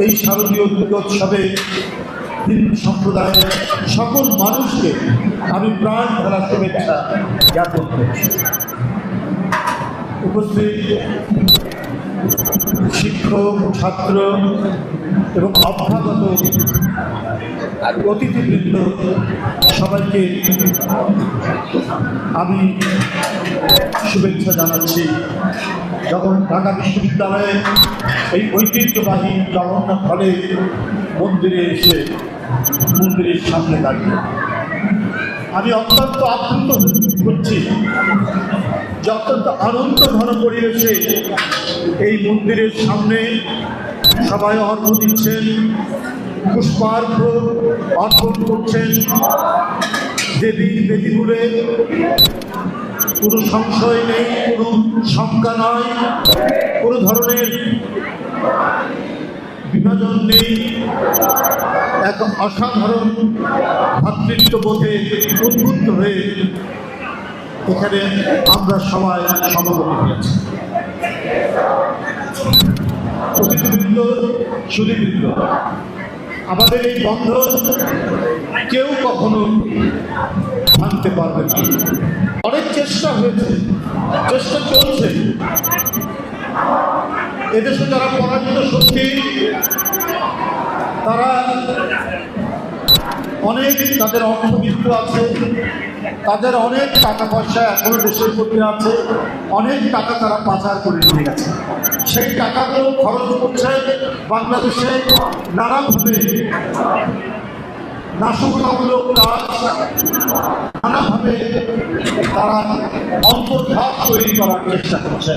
এই শারদীয় দুর্গোৎসবে হিন্দু সম্প্রদায়ের সকল মানুষকে আমি প্রাণ ধরা শুভেচ্ছা জ্ঞাপন করছি। উপস্থিত শিক্ষক, ছাত্র এবং অভ্যাগত অতিথিবৃন্দ সবাইকে আমি শুভেচ্ছা জানাচ্ছি। যখন ঢাকা বিশ্ববিদ্যালয়ে এই ঐতিহ্যবাহী জগন্নাথ হলে মন্দিরে এসে মন্দিরের সামনে দাঁড়িয়ে আমি অত্যন্ত আপ্লুত হচ্ছি যে অত্যন্ত আনন্দ ঘন পরিবেশে এই মন্দিরের সামনে সবাই অর্ঘ দিচ্ছেন। পুষ্পার্ঘ অর্পণ করছেন দেবী দেবীগুলে কোনো সংশয় নেই, কোনো শঙ্কা নয়, কোনো ধরনের বিভাজন নেই। এক অসাধারণ ভাতৃত্ববোধে উদ্বুদ্ধ হয়ে এখানে আমরা সবাই সমবেত হয়েছি। অতিথিবৃন্দ সুদীবৃন্দ আমাদের এই বন্ধন কেউ কখনো ভাঙতে পারবে না। অনেক চেষ্টা হয়েছে, চেষ্টা চলছে। এদেশে যারা পরাজিত সত্যি তারা অনেক তাদের অর্থবিত্ত আছে। তাদের অনেক টাকা পয়সা এখনও দেশের প্রতি আছে, অনেক টাকা তারা পাচার করে নিয়ে গেছে। সেই টাকাগুলো খরচ করছে বাংলাদেশে নানাভাবে নাশকতামূলক কাজ, নানাভাবে তারা অন্তর্ঘাত তৈরি করার চেষ্টা করছে।